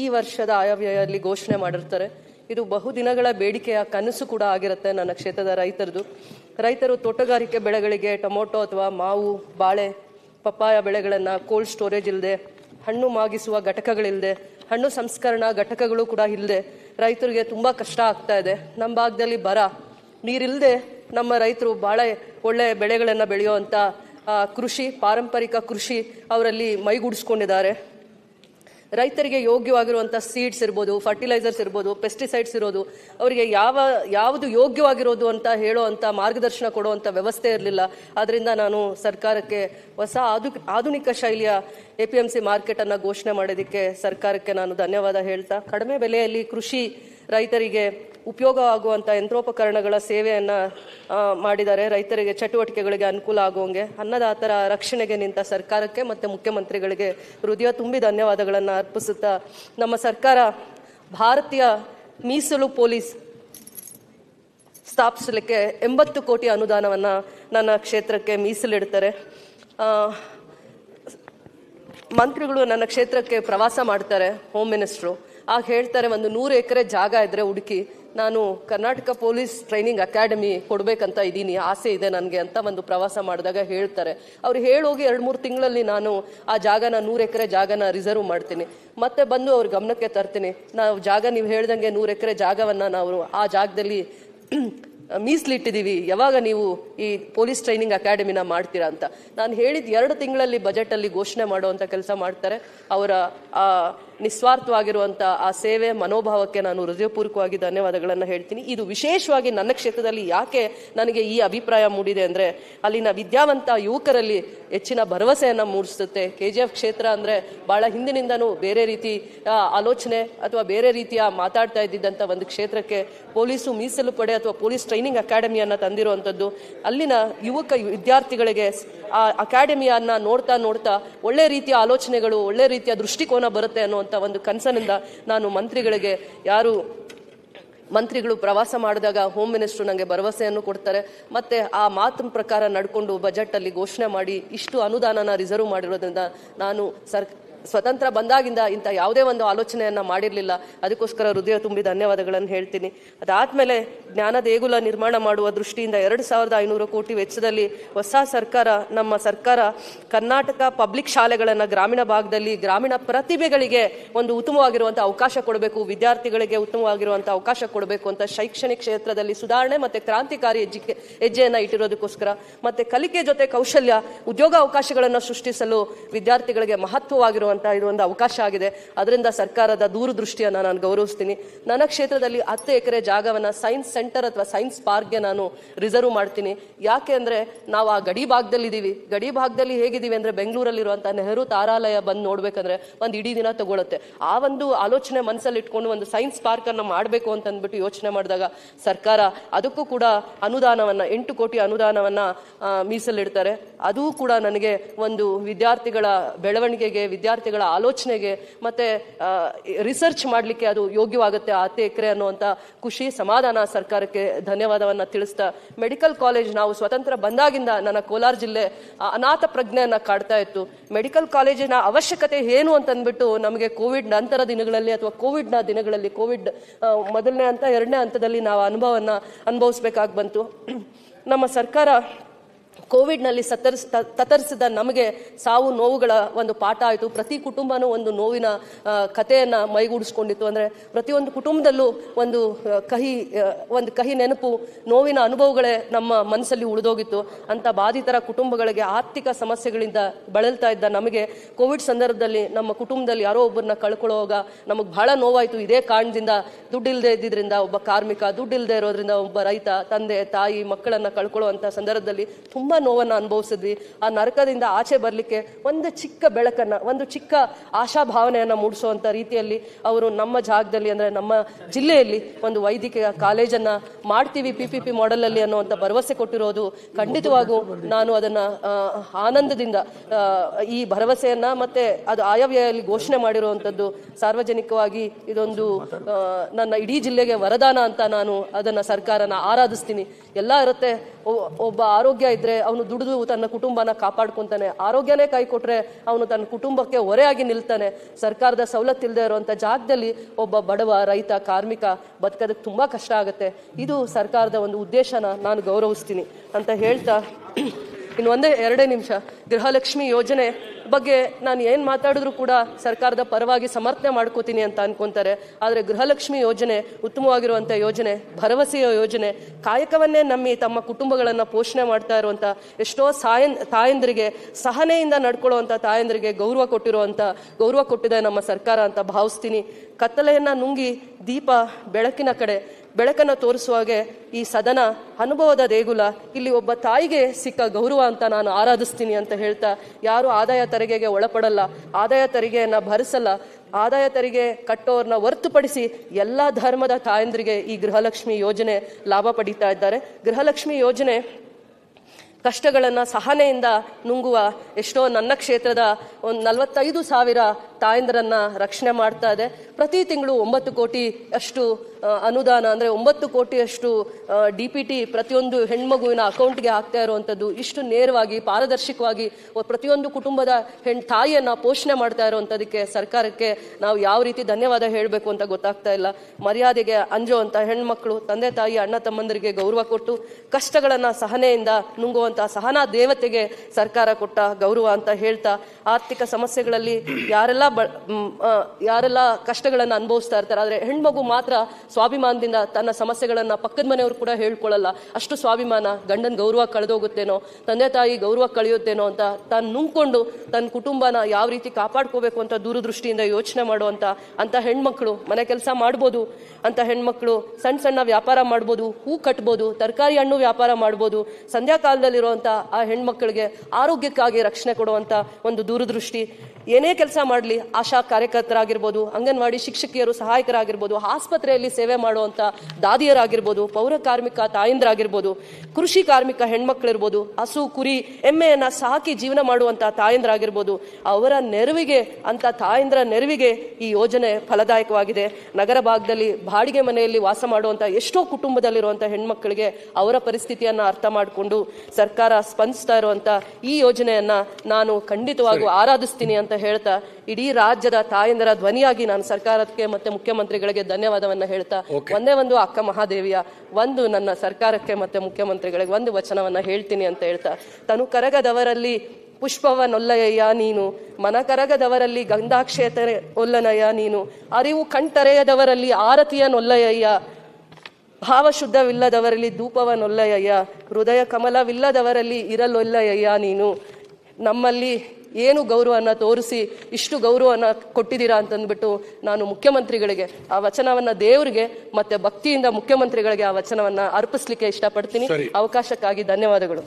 ಈ ವರ್ಷದ ಆಯವ್ಯಯಲ್ಲಿ ಘೋಷಣೆ ಮಾಡಿರ್ತಾರೆ. ಇದು ಬಹುದಿನಗಳ ಬೇಡಿಕೆಯ ಕನಸು ಕೂಡ ಆಗಿರುತ್ತೆ ನನ್ನ ಕ್ಷೇತ್ರದ ರೈತರದು. ರೈತರು ತೋಟಗಾರಿಕೆ ಬೆಳೆಗಳಿಗೆ ಟೊಮೊಟೊ ಅಥವಾ ಮಾವು, ಬಾಳೆ, ಪಪ್ಪಾಯ ಬೆಳೆಗಳನ್ನು ಕೋಲ್ಡ್ ಸ್ಟೋರೇಜ್ ಇಲ್ಲದೆ ಹಣ್ಣು ಮಾಗಿಸುವ ಘಟಕಗಳಿಲ್ಲದೆ ಹಣ್ಣು ಸಂಸ್ಕರಣಾ ಘಟಕಗಳು ಕೂಡ ಇಲ್ಲದೆ ರೈತರಿಗೆ ತುಂಬ ಕಷ್ಟ ಆಗ್ತಾ ಇದೆ. ನಮ್ಮ ಭಾಗದಲ್ಲಿ ಬರ ನೀರಿಲ್ಲದೆ ನಮ್ಮ ರೈತರು ಭಾಳ ಒಳ್ಳೆ ಬೆಳೆಗಳನ್ನು ಬೆಳೆಯುವಂಥ ಕೃಷಿ, ಪಾರಂಪರಿಕ ಕೃಷಿ ಅವರಲ್ಲಿ ಮೈಗೂಡಿಸ್ಕೊಂಡಿದ್ದಾರೆ. ರೈತರಿಗೆ ಯೋಗ್ಯವಾಗಿರುವಂಥ ಸೀಡ್ಸ್ ಇರ್ಬೋದು ಫರ್ಟಿಲೈಸರ್ಸ್ ಇರ್ಬೋದು ಪೆಸ್ಟಿಸೈಡ್ಸ್ ಇರೋದು, ಅವರಿಗೆ ಯಾವ, ಯಾವುದು ಯೋಗ್ಯವಾಗಿರೋದು ಅಂತ ಹೇಳೋವಂಥ ಮಾರ್ಗದರ್ಶನ ಕೊಡುವಂಥ ವ್ಯವಸ್ಥೆ ಇರಲಿಲ್ಲ. ಆದ್ದರಿಂದ ನಾನು ಸರ್ಕಾರಕ್ಕೆ ಹೊಸ ಆಧು, ಆಧುನಿಕ ಶೈಲಿಯ ಎ ಪಿ ಎಂ ಸಿ ಮಾರ್ಕೆಟನ್ನು ಘೋಷಣೆ ಮಾಡೋದಕ್ಕೆ ಸರ್ಕಾರಕ್ಕೆ ನಾನು ಧನ್ಯವಾದ ಹೇಳ್ತಾ, ಕಡಿಮೆ ಬೆಲೆಯಲ್ಲಿ ಕೃಷಿ ರೈತರಿಗೆ ಉಪಯೋಗ ಆಗುವಂಥ ಯಂತ್ರೋಪಕರಣಗಳ ಸೇವೆಯನ್ನು ಮಾಡಿದ್ದಾರೆ. ರೈತರಿಗೆ ಚಟುವಟಿಕೆಗಳಿಗೆ ಅನುಕೂಲ ಆಗುವಂಗೆ, ಅನ್ನದಾತರ ರಕ್ಷಣೆಗೆ ನಿಂತ ಸರ್ಕಾರಕ್ಕೆ ಮತ್ತು ಮುಖ್ಯಮಂತ್ರಿಗಳಿಗೆ ಹೃದಯ ತುಂಬಿ ಧನ್ಯವಾದಗಳನ್ನು ಅರ್ಪಿಸುತ್ತಾ, ನಮ್ಮ ಸರ್ಕಾರ ಭಾರತೀಯ ಮೀಸಲು ಪೊಲೀಸ್ ಸ್ಥಾಪಿಸಲಿಕ್ಕೆ ಎಂಬತ್ತು ಕೋಟಿ ಅನುದಾನವನ್ನು ನನ್ನ ಕ್ಷೇತ್ರಕ್ಕೆ ಮೀಸಲಿಡ್ತಾರೆ. ಮಂತ್ರಿಗಳು ನನ್ನ ಕ್ಷೇತ್ರಕ್ಕೆ ಪ್ರವಾಸ ಮಾಡ್ತಾರೆ ಹೋಮ್ ಮಿನಿಸ್ಟ್ರು ಆಗ ಹೇಳ್ತಾರೆ ಒಂದು ನೂರು ಎಕರೆ ಜಾಗ ಇದ್ರೆ ಹುಡುಕಿ, ನಾನು ಕರ್ನಾಟಕ ಪೊಲೀಸ್ ಟ್ರೈನಿಂಗ್ ಅಕಾಡೆಮಿ ಕೊಡಬೇಕಂತ ಇದ್ದೀನಿ, ಆಸೆ ಇದೆ ನನಗೆ ಅಂತ ಒಂದು ಪ್ರವಾಸ ಮಾಡಿದಾಗ ಹೇಳ್ತಾರೆ. ಅವ್ರು ಹೇಳೋಗಿ ಎರಡು ಮೂರು ತಿಂಗಳಲ್ಲಿ ನಾನು ಆ ಜಾಗನ, ನೂರು ಎಕರೆ ಜಾಗನ ರಿಸರ್ವ್ ಮಾಡ್ತೀನಿ. ಮತ್ತೆ ಬಂದು ಅವ್ರ ಗಮನಕ್ಕೆ ತರ್ತೀನಿ, ನಾವು ಜಾಗ ನೀವು ಹೇಳ್ದಂಗೆ ನೂರು ಎಕರೆ ಜಾಗವನ್ನು ನಾವು ಆ ಜಾಗದಲ್ಲಿ ಮೀಸಲಿಟ್ಟಿದ್ದೀವಿ ಯಾವಾಗ ನೀವು ಈ ಪೊಲೀಸ್ ಟ್ರೈನಿಂಗ್ ಅಕಾಡೆಮಿನ ಮಾಡ್ತೀರಾ ಅಂತ. ನಾನು ಹೇಳಿದ ಎರಡು ತಿಂಗಳಲ್ಲಿ ಬಜೆಟಲ್ಲಿ ಘೋಷಣೆ ಮಾಡುವಂಥ ಕೆಲಸ ಮಾಡ್ತಾರೆ, ಅವರ ಆ ನಿಸ್ವಾರ್ಥವಾಗಿರುವಂಥ ಆ ಸೇವೆ ಮನೋಭಾವಕ್ಕೆ ನಾನು ಹೃದಯಪೂರ್ವಕವಾಗಿ ಧನ್ಯವಾದಗಳನ್ನು ಹೇಳ್ತೀನಿ. ಇದು ವಿಶೇಷವಾಗಿ ನನ್ನ ಕ್ಷೇತ್ರದಲ್ಲಿ ಯಾಕೆ ನನಗೆ ಈ ಅಭಿಪ್ರಾಯ ಮೂಡಿದೆ ಅಂದರೆ ಅಲ್ಲಿನ ವಿದ್ಯಾವಂತ ಯುವಕರಲ್ಲಿ ಹೆಚ್ಚಿನ ಭರವಸೆಯನ್ನು ಮೂಡಿಸುತ್ತೆ. ಕೆ ಜಿ ಎಫ್ ಕ್ಷೇತ್ರ ಅಂದರೆ ಭಾಳ ಹಿಂದಿನಿಂದನೂ ಬೇರೆ ರೀತಿ ಆಲೋಚನೆ ಅಥವಾ ಬೇರೆ ರೀತಿಯ ಮಾತಾಡ್ತಾ ಇದ್ದಿದ್ದಂಥ ಒಂದು ಕ್ಷೇತ್ರಕ್ಕೆ ಪೊಲೀಸು ಮೀಸಲು ಪಡೆ ಅಥವಾ ಪೊಲೀಸ್ ಟ್ರೈನಿಂಗ್ ಅಕಾಡೆಮಿಯನ್ನು ತಂದಿರುವಂಥದ್ದು ಅಲ್ಲಿನ ಯುವಕ ವಿದ್ಯಾರ್ಥಿಗಳಿಗೆ ಆ ಅಕಾಡೆಮಿಯನ್ನು ನೋಡ್ತಾ ನೋಡ್ತಾ ಒಳ್ಳೆ ರೀತಿಯ ಆಲೋಚನೆಗಳು, ಒಳ್ಳೆ ರೀತಿಯ ದೃಷ್ಟಿಕೋನ ಬರುತ್ತೆ ಅನ್ನುವಂಥ ಒಂದು ಕನಸನಿಂದ ನಾನು ಮಂತ್ರಿಗಳಿಗೆ, ಯಾರು ಮಂತ್ರಿಗಳು ಪ್ರವಾಸ ಮಾಡಿದಾಗ ಹೋಮ್ ಮಿನಿಸ್ಟ್ರು ನನಗೆ ಭರವಸೆಯನ್ನು ಕೊಡ್ತಾರೆ. ಮತ್ತೆ ಆ ಮಾತಿನ ಪ್ರಕಾರ ನಡ್ಕೊಂಡು ಬಜೆಟಲ್ಲಿ ಘೋಷಣೆ ಮಾಡಿ ಇಷ್ಟು ಅನುದಾನನ ರಿಸರ್ವ್ ಮಾಡಿರೋದ್ರಿಂದ ನಾನು ಸರ್ ಸ್ವತಂತ್ರ ಬಂದಾಗಿಂದ ಇಂಥ ಯಾವುದೇ ಒಂದು ಆಲೋಚನೆಯನ್ನ ಮಾಡಿರಲಿಲ್ಲ. ಅದಕ್ಕೋಸ್ಕರ ಹೃದಯ ತುಂಬಿ ಧನ್ಯವಾದಗಳನ್ನು ಹೇಳ್ತೀನಿ. ಅದಾದ್ಮೇಲೆ ಜ್ಞಾನ ದೇಗುಲ ನಿರ್ಮಾಣ ಮಾಡುವ ದೃಷ್ಟಿಯಿಂದ ಎರಡು ಸಾವಿರದ ಐನೂರು ಕೋಟಿ ವೆಚ್ಚದಲ್ಲಿ ಹೊಸ ಸರ್ಕಾರ, ನಮ್ಮ ಸರ್ಕಾರ ಕರ್ನಾಟಕ ಪಬ್ಲಿಕ್ ಶಾಲೆಗಳನ್ನು ಗ್ರಾಮೀಣ ಭಾಗದಲ್ಲಿ ಗ್ರಾಮೀಣ ಪ್ರತಿಭೆಗಳಿಗೆ ಒಂದು ಉತ್ತಮವಾಗಿರುವಂಥ ಅವಕಾಶ ಕೊಡಬೇಕು, ವಿದ್ಯಾರ್ಥಿಗಳಿಗೆ ಉತ್ತಮವಾಗಿರುವಂಥ ಅವಕಾಶ ಕೊಡಬೇಕು ಅಂತ ಶೈಕ್ಷಣಿಕ ಕ್ಷೇತ್ರದಲ್ಲಿ ಸುಧಾರಣೆ ಮತ್ತು ಕ್ರಾಂತಿಕಾರಿ ಹೆಜ್ಜೆ ಹೆಜ್ಜೆಯನ್ನು ಇಟ್ಟಿರೋದಕ್ಕೋಸ್ಕರ ಮತ್ತು ಕಲಿಕೆ ಜೊತೆ ಕೌಶಲ್ಯ ಉದ್ಯೋಗ ಅವಕಾಶಗಳನ್ನು ಸೃಷ್ಟಿಸಲು ವಿದ್ಯಾರ್ಥಿಗಳಿಗೆ ಮಹತ್ವವಾಗಿರುವಂತಹ ಇದು ಒಂದು ಅವಕಾಶ ಆಗಿದೆ. ಅದರಿಂದ ಸರ್ಕಾರದ ದೂರದೃಷ್ಟಿಯನ್ನು ನಾನು ಗೌರವಿಸ್ತೀನಿ. ನನ್ನ ಕ್ಷೇತ್ರದಲ್ಲಿ ಹತ್ತು ಎಕರೆ ಜಾಗವನ್ನು ಸೈನ್ಸ್ ಸೆಂಟರ್ ಅಥವಾ ಸೈನ್ಸ್ ಪಾರ್ಕ್ಗೆ ನಾನು ರಿಸರ್ವ್ ಮಾಡ್ತೀನಿ. ಯಾಕೆ ಅಂದರೆ ನಾವು ಆ ಗಡಿ ಭಾಗದಲ್ಲಿದ್ದೀವಿ. ಗಡಿ ಭಾಗದಲ್ಲಿ ಹೇಗಿದ್ದೀವಿ ಅಂದರೆ ಬೆಂಗಳೂರಲ್ಲಿರುವಂಥ ನೆಹರು ತಾರಾಲಯ ಬಂದು ನೋಡಬೇಕಂದ್ರೆ ಒಂದು ಇಡೀ ದಿನ ತಗೊಳುತ್ತೆ. ಆ ಒಂದು ಆಲೋಚನೆ ಮನಸ್ಸಲ್ಲಿ ಇಟ್ಕೊಂಡು ಒಂದು ಸೈನ್ಸ್ ಪಾರ್ಕನ್ನು ಮಾಡಬೇಕು ಅಂತ ಅಂದ್ಬಿಟ್ಟು ಯೋಚನೆ ಮಾಡಿದಾಗ ಸರ್ಕಾರ ಅದಕ್ಕೂ ಕೂಡ ಅನುದಾನವನ್ನು, ಎಂಟು ಕೋಟಿ ಅನುದಾನವನ್ನು ಮೀಸಲಿಡ್ತಾರೆ. ಅದೂ ಕೂಡ ನನಗೆ ಒಂದು ವಿದ್ಯಾರ್ಥಿಗಳ ಬೆಳವಣಿಗೆಗೆ ವಿದ್ಯಾರ್ಥಿಗಳ ಆಲೋಚನೆಗೆ ಮತ್ತೆ ರಿಸರ್ಚ್ ಮಾಡಲಿಕ್ಕೆ ಅದು ಯೋಗ್ಯವಾಗುತ್ತೆ, ಆ ಹತ್ತು ಎಕರೆ ಅನ್ನುವಂಥ ಖುಷಿ ಸಮಾಧಾನ ಸರ್ಕಾರಕ್ಕೆ ಧನ್ಯವಾದವನ್ನು ತಿಳಿಸ್ತಾ, ಮೆಡಿಕಲ್ ಕಾಲೇಜ್ ನಾವು ಸ್ವತಂತ್ರ ಬಂದಾಗಿಂದ ನನ್ನ ಕೋಲಾರ ಜಿಲ್ಲೆ ಅನಾಥ ಪ್ರಜ್ಞೆಯನ್ನು ಕಾಡ್ತಾ ಇತ್ತು. ಮೆಡಿಕಲ್ ಕಾಲೇಜಿನ ಅವಶ್ಯಕತೆ ಏನು ಅಂತಂದ್ಬಿಟ್ಟು ನಮಗೆ ಕೋವಿಡ್ ನಂತರ ದಿನಗಳಲ್ಲಿ ಅಥವಾ ಕೋವಿಡ್ನ ದಿನಗಳಲ್ಲಿ, ಕೋವಿಡ್ ಮೊದಲನೇ ಹಂತ, ಎರಡನೇ ಹಂತದಲ್ಲಿ ನಾವು ಅನುಭವವನ್ನು ಅನುಭವಿಸ್ಬೇಕಾಗಿ ಬಂತು. ನಮ್ಮ ಸರ್ಕಾರ ಕೋವಿಡ್ನಲ್ಲಿ ಸತ್ತರಿಸ್ ತತರಿಸಿದ ನಮಗೆ ಸಾವು ನೋವುಗಳ ಒಂದು ಪಾಠ ಆಯಿತು. ಪ್ರತಿ ಕುಟುಂಬನೂ ಒಂದು ನೋವಿನ ಕಥೆಯನ್ನು ಮೈಗೂಡಿಸ್ಕೊಂಡಿತ್ತು. ಅಂದರೆ ಪ್ರತಿಯೊಂದು ಕುಟುಂಬದಲ್ಲೂ ಒಂದು ಕಹಿ ಒಂದು ಕಹಿ ನೆನಪು, ನೋವಿನ ಅನುಭವಗಳೇ ನಮ್ಮ ಮನಸ್ಸಲ್ಲಿ ಉಳಿದೋಗಿತ್ತು. ಅಂತ ಬಾಧಿತರ ಕುಟುಂಬಗಳಿಗೆ ಆರ್ಥಿಕ ಸಮಸ್ಯೆಗಳಿಂದ ಬಳಲ್ತಾ ಇದ್ದ ನಮಗೆ ಕೋವಿಡ್ ಸಂದರ್ಭದಲ್ಲಿ ನಮ್ಮ ಕುಟುಂಬದಲ್ಲಿ ಯಾರೋ ಒಬ್ಬರನ್ನ ಕಳ್ಕೊಳ್ಳೋವಾಗ ನಮಗೆ ಬಹಳ ನೋವಾಯಿತು. ಇದೇ ಕಾರಣದಿಂದ ದುಡ್ಡಿಲ್ಲದೆ ಇದ್ದಿದ್ದರಿಂದ ಒಬ್ಬ ಕಾರ್ಮಿಕ ದುಡ್ಡಿಲ್ಲದೆ ಇರೋದ್ರಿಂದ ಒಬ್ಬ ರೈತ, ತಂದೆ, ತಾಯಿ, ಮಕ್ಕಳನ್ನು ಕಳ್ಕೊಳ್ಳೋ ಅಂಥ ಸಂದರ್ಭದಲ್ಲಿ ನೋವನ್ನು ಅನುಭವಿಸಿದ್ವಿ. ಆ ನರಕದಿಂದ ಆಚೆ ಬರಲಿಕ್ಕೆ ಒಂದು ಚಿಕ್ಕ ಬೆಳಕನ್ನ, ಒಂದು ಚಿಕ್ಕ ಆಶಾ ಭಾವನೆಯನ್ನ ಮೂಡಿಸುವಂತ ರೀತಿಯಲ್ಲಿ ಅವರು ನಮ್ಮ ಜಾಗದಲ್ಲಿ ಅಂದ್ರೆ ನಮ್ಮ ಜಿಲ್ಲೆಯಲ್ಲಿ ಒಂದು ವೈದ್ಯಕೀಯ ಕಾಲೇಜನ್ನ ಮಾಡ್ತೀವಿ ಪಿ ಪಿ ಪಿ ಮಾಡೆಲಲ್ಲಿ ಅನ್ನುವಂಥ ಭರವಸೆ ಕೊಟ್ಟಿರೋದು. ಖಂಡಿತವಾಗೂ ನಾನು ಅದನ್ನ ಆನಂದದಿಂದ ಈ ಭರವಸೆಯನ್ನ ಮತ್ತೆ ಅದು ಆಯವ್ಯಯಲ್ಲಿ ಘೋಷಣೆ ಮಾಡಿರುವಂಥದ್ದು ಸಾರ್ವಜನಿಕವಾಗಿ ಇದೊಂದು ನನ್ನ ಇಡೀ ಜಿಲ್ಲೆಗೆ ವರದಾನ ಅಂತ ನಾನು ಅದನ್ನ ಸರ್ಕಾರನ ಆರಾಧಿಸ್ತೀನಿ. ಎಲ್ಲ ಇರುತ್ತೆ. ಒಬ್ಬ ಆರೋಗ್ಯ ಇದ್ರೆ ಅವನು ದುಡಿದು ತನ್ನ ಕುಟುಂಬನ ಕಾಪಾಡ್ಕೊಂತಾನೆ. ಆರೋಗ್ಯನೇ ಕೈ ಕೊಟ್ರೆ ಅವನು ತನ್ನ ಕುಟುಂಬಕ್ಕೆ ಹೊರೆಯಾಗಿ ನಿಲ್ತಾನೆ. ಸರ್ಕಾರದ ಸವಲತ್ತು ಇಲ್ಲದೆ ಇರುವಂತ ಜಾಗದಲ್ಲಿ ಒಬ್ಬ ಬಡವ, ರೈತ, ಕಾರ್ಮಿಕ ಬದುಕೋದಕ್ಕೆ ತುಂಬಾ ಕಷ್ಟ ಆಗುತ್ತೆ. ಇದು ಸರ್ಕಾರದ ಒಂದು ಉದ್ದೇಶನ ನಾನು ಗೌರವಿಸ್ತೀನಿ ಅಂತ ಹೇಳ್ತಾ ಇನ್ನು ಒಂದೇ ಎರಡೇ ನಿಮಿಷ. ಗೃಹಲಕ್ಷ್ಮಿ ಯೋಜನೆ ಬಗ್ಗೆ ನಾನು ಏನು ಮಾತಾಡಿದ್ರು ಕೂಡ ಸರ್ಕಾರದ ಪರವಾಗಿ ಸಮರ್ಥನೆ ಮಾಡ್ಕೋತೀನಿ ಅಂತ ಅನ್ಕೊಂತಾರೆ. ಆದರೆ ಗೃಹಲಕ್ಷ್ಮಿ ಯೋಜನೆ ಉತ್ತಮವಾಗಿರುವಂಥ ಯೋಜನೆ, ಭರವಸೆಯ ಯೋಜನೆ, ಕಾಯಕವನ್ನೇ ನಂಬಿ ತಮ್ಮ ಕುಟುಂಬಗಳನ್ನು ಪೋಷಣೆ ಮಾಡ್ತಾ ಇರುವಂಥ ಎಷ್ಟೋ ಸಾಯನ್ ತಾಯಂದ್ರಿಗೆ, ಸಹನೆಯಿಂದ ನಡ್ಕೊಳ್ಳುವಂಥ ತಾಯಂದ್ರಿಗೆ ಗೌರವ ಕೊಟ್ಟಿರುವಂಥ ಗೌರವ ಕೊಟ್ಟಿದೆ ನಮ್ಮ ಸರ್ಕಾರ ಅಂತ ಭಾವಿಸ್ತೀನಿ. ಕತ್ತಲೆಯನ್ನ ನುಂಗಿ ದೀಪ ಬೆಳಕಿನ ಕಡೆ ಬೆಳಕನ್ನು ತೋರಿಸುವಾಗೆ ಈ ಸದನ ಅನುಭವದ ದೇಗುಲ, ಇಲ್ಲಿ ಒಬ್ಬ ತಾಯಿಗೆ ಸಿಕ್ಕ ಗೌರವ ಅಂತ ನಾನು ಆರಾಧಿಸ್ತೀನಿ ಅಂತ ಹೇಳ್ತಾ, ಯಾರು ಆದಾಯ ತೆರಿಗೆಗೆ ಒಳಪಡಲ್ಲ, ಆದಾಯ ತೆರಿಗೆಯನ್ನು ಭರಿಸಲ್ಲ, ಆದಾಯ ತೆರಿಗೆ ಕಟ್ಟೋರ್ನ ಹೊರತುಪಡಿಸಿ ಎಲ್ಲ ಧರ್ಮದ ತಾಯಂದ್ರಿಗೆ ಈ ಗೃಹಲಕ್ಷ್ಮಿ ಯೋಜನೆ ಲಾಭ ಪಡೀತಾ ಇದ್ದಾರೆ. ಗೃಹಲಕ್ಷ್ಮಿ ಯೋಜನೆ ಕಷ್ಟಗಳನ್ನು ಸಹನೆಯಿಂದ ನುಂಗುವ ಎಷ್ಟೋ ನನ್ನ ಕ್ಷೇತ್ರದ ಒಂದು ನಲವತ್ತೈದು ಸಾವಿರ ತಾಯಂದರನ್ನ ರಕ್ಷಣೆ ಮಾಡ್ತಾ ಇದೆ. ಪ್ರತಿ ತಿಂಗಳು ಒಂಬತ್ತು ಕೋಟಿ ಅಷ್ಟು ಅನುದಾನ ಅಂದರೆ ಒಂಬತ್ತು ಕೋಟಿಯಷ್ಟು ಡಿ ಪಿ ಟಿ ಪ್ರತಿಯೊಂದು ಹೆಣ್ಮಗುವಿನ ಅಕೌಂಟ್ಗೆ ಹಾಕ್ತಾ ಇರುವಂಥದ್ದು ಇಷ್ಟು ನೇರವಾಗಿ, ಪಾರದರ್ಶಕವಾಗಿ ಪ್ರತಿಯೊಂದು ಕುಟುಂಬದ ಹೆಣ್, ತಾಯಿಯನ್ನ ಪೋಷಣೆ ಮಾಡ್ತಾ ಇರುವಂಥದ್ದಕ್ಕೆ ಸರ್ಕಾರಕ್ಕೆ ನಾವು ಯಾವ ರೀತಿ ಧನ್ಯವಾದ ಹೇಳಬೇಕು ಅಂತ ಗೊತ್ತಾಗ್ತಾ ಇಲ್ಲ. ಮರ್ಯಾದೆಗೆ ಅಂಜುವಂಥ ಹೆಣ್ಮಕ್ಳು, ತಂದೆ, ತಾಯಿ, ಅಣ್ಣ, ತಮ್ಮಂದರಿಗೆ ಗೌರವ ಕೊಟ್ಟು, ಕಷ್ಟಗಳನ್ನು ಸಹನೆಯಿಂದ ನುಂಗುವಂಥ ಸಹನಾ ದೇವತೆಗೆ ಸರ್ಕಾರ ಕೊಟ್ಟ ಗೌರವ ಅಂತ ಹೇಳ್ತಾ, ಆರ್ಥಿಕ ಸಮಸ್ಯೆಗಳಲ್ಲಿ ಯಾರೆಲ್ಲ ಬ ಯಾರೆಲ್ಲ ಕಷ್ಟಗಳನ್ನು ಅನುಭವಿಸ್ತಾ ಇರ್ತಾರೆ, ಆದರೆ ಹೆಣ್ಮಗು ಮಾತ್ರ ಸ್ವಾಭಿಮಾನದಿಂದ ತನ್ನ ಸಮಸ್ಯೆಗಳನ್ನು ಪಕ್ಕದ ಮನೆಯವರು ಕೂಡ ಹೇಳ್ಕೊಳ್ಳಲ್ಲ ಅಷ್ಟು ಸ್ವಾಭಿಮಾನ, ಗಂಡನ ಗೌರವ ಕಳೆದೋಗುತ್ತೇನೋ, ತಂದೆ ತಾಯಿ ಗೌರವ ಕಳೆಯುತ್ತೇನೋ ಅಂತ ತಾನು ನುಂಗ್ಕೊಂಡು ತನ್ನ ಕುಟುಂಬನ ಯಾವ ರೀತಿ ಕಾಪಾಡ್ಕೋಬೇಕು ಅಂತ ದೂರದೃಷ್ಟಿಯಿಂದ ಯೋಚನೆ ಮಾಡುವಂಥ ಅಂತ ಹೆಣ್ಮಕ್ಳು ಮನೆ ಕೆಲಸ ಮಾಡ್ಬೋದು, ಅಂತ ಹೆಣ್ಮಕ್ಳು ಸಣ್ಣ ಸಣ್ಣ ವ್ಯಾಪಾರ ಮಾಡ್ಬೋದು, ಹೂ ಕಟ್ಬೋದು, ತರಕಾರಿ ಹಣ್ಣು ವ್ಯಾಪಾರ ಮಾಡ್ಬೋದು ಸಂಧ್ಯಾ ಕಾಲದಲ್ಲಿರುವಂಥ ಆ ಹೆಣ್ಮಕ್ಳಿಗೆ ಆರೋಗ್ಯಕ್ಕಾಗಿ ರಕ್ಷಣೆ ಕೊಡುವಂಥ ಒಂದು ದೂರದೃಷ್ಟಿ. ಏನೇ ಕೆಲಸ ಮಾಡಲಿ ಆಶಾ ಕಾರ್ಯಕರ್ತರಾಗಿರ್ಬೋದು ಅಂಗನವಾಡಿ ಶಿಕ್ಷಕಿಯರು ಸಹಾಯಕರಾಗಿರ್ಬೋದು ಆಸ್ಪತ್ರೆಯಲ್ಲಿ ಸೇವೆ ಮಾಡುವಂಥ ದಾದಿಯರಾಗಿರ್ಬೋದು ಪೌರ ಕಾರ್ಮಿಕ ತಾಯಂದ್ರಾಗಿರ್ಬೋದು ಕೃಷಿ ಕಾರ್ಮಿಕ ಹೆಣ್ಮಕ್ಳಿರ್ಬೋದು ಹಸು ಕುರಿ ಎಮ್ಮೆಯನ್ನ ಸಾಕಿ ಜೀವನ ಮಾಡುವಂಥ ತಾಯಂದ್ರಾಗಿರ್ಬೋದು ಅವರ ನೆರವಿಗೆ ಅಂತ ತಾಯಂದ್ರ ನೆರವಿಗೆ ಈ ಯೋಜನೆ ಫಲದಾಯಕವಾಗಿದೆ. ನಗರ ಭಾಗದಲ್ಲಿ ಬಾಡಿಗೆ ಮನೆಯಲ್ಲಿ ವಾಸ ಮಾಡುವಂಥ ಎಷ್ಟೋ ಕುಟುಂಬದಲ್ಲಿರುವಂಥ ಹೆಣ್ಮಕ್ಳಿಗೆ ಅವರ ಪರಿಸ್ಥಿತಿಯನ್ನ ಅರ್ಥ ಮಾಡಿಕೊಂಡು ಸರ್ಕಾರ ಸ್ಪಂದಿಸ್ತಾ ಇರುವಂಥ ಈ ಯೋಜನೆಯನ್ನ ನಾನು ಖಂಡಿತವಾಗೂ ಆರಾಧಿಸ್ತೀನಿ ಅಂತ ಹೇಳ್ತಾ ಇಡೀ ರಾಜ್ಯದ ತಾಯಂದರ ಧ್ವನಿಯಾಗಿ ನಾನು ಸರ್ಕಾರಕ್ಕೆ ಮತ್ತೆ ಮುಖ್ಯಮಂತ್ರಿಗಳಿಗೆ ಧನ್ಯವಾದವನ್ನ ಹೇಳ್ತಾ ಒಂದೇ ಒಂದು ಅಕ್ಕ ಮಹಾದೇವಿಯ ಒಂದು ನನ್ನ ಸರ್ಕಾರಕ್ಕೆ ಮತ್ತೆ ಮುಖ್ಯಮಂತ್ರಿಗಳಿಗೆ ಒಂದು ವಚನವನ್ನ ಹೇಳ್ತೀನಿ ಅಂತ ಹೇಳ್ತಾ ತನು ಕರಗದವರಲ್ಲಿ ಪುಷ್ಪವನೊಲ್ಲಯ್ಯ ನೀನು ಮನ ಕರಗದವರಲ್ಲಿ ಗಂಧಾಕ್ಷೇತರೆ ಒಲ್ಲನಯ್ಯ ನೀನು ಅರಿವು ಕಣ್ತರೆಯದವರಲ್ಲಿ ಆರತಿಯ ನೊಲ್ಲಯ್ಯ ಭಾವಶುದ್ಧವಿಲ್ಲದವರಲ್ಲಿ ಧೂಪವನೊಲ್ಲಯ್ಯ ಹೃದಯ ಕಮಲವಿಲ್ಲದವರಲ್ಲಿ ಇರಲೊಲ್ಲಯ್ಯ ನೀನು ನಮ್ಮಲ್ಲಿ ಏನು ಗೌರವನ ತೋರಿಸಿ ಇಷ್ಟು ಗೌರವನ ಕೊಟ್ಟಿದ್ದೀರಾ ಅಂತಂದ್ಬಿಟ್ಟು ನಾನು ಮುಖ್ಯಮಂತ್ರಿಗಳಿಗೆ ಆ ವಚನವನ್ನ ದೇವರಿಗೆ ಮತ್ತೆ ಭಕ್ತಿಯಿಂದ ಮುಖ್ಯಮಂತ್ರಿಗಳಿಗೆ ಆ ವಚನವನ್ನ ಅರ್ಪಿಸ್ಲಿಕ್ಕೆ ಇಷ್ಟಪಡ್ತೀನಿ. ಅವಕಾಶಕ್ಕಾಗಿ ಧನ್ಯವಾದಗಳು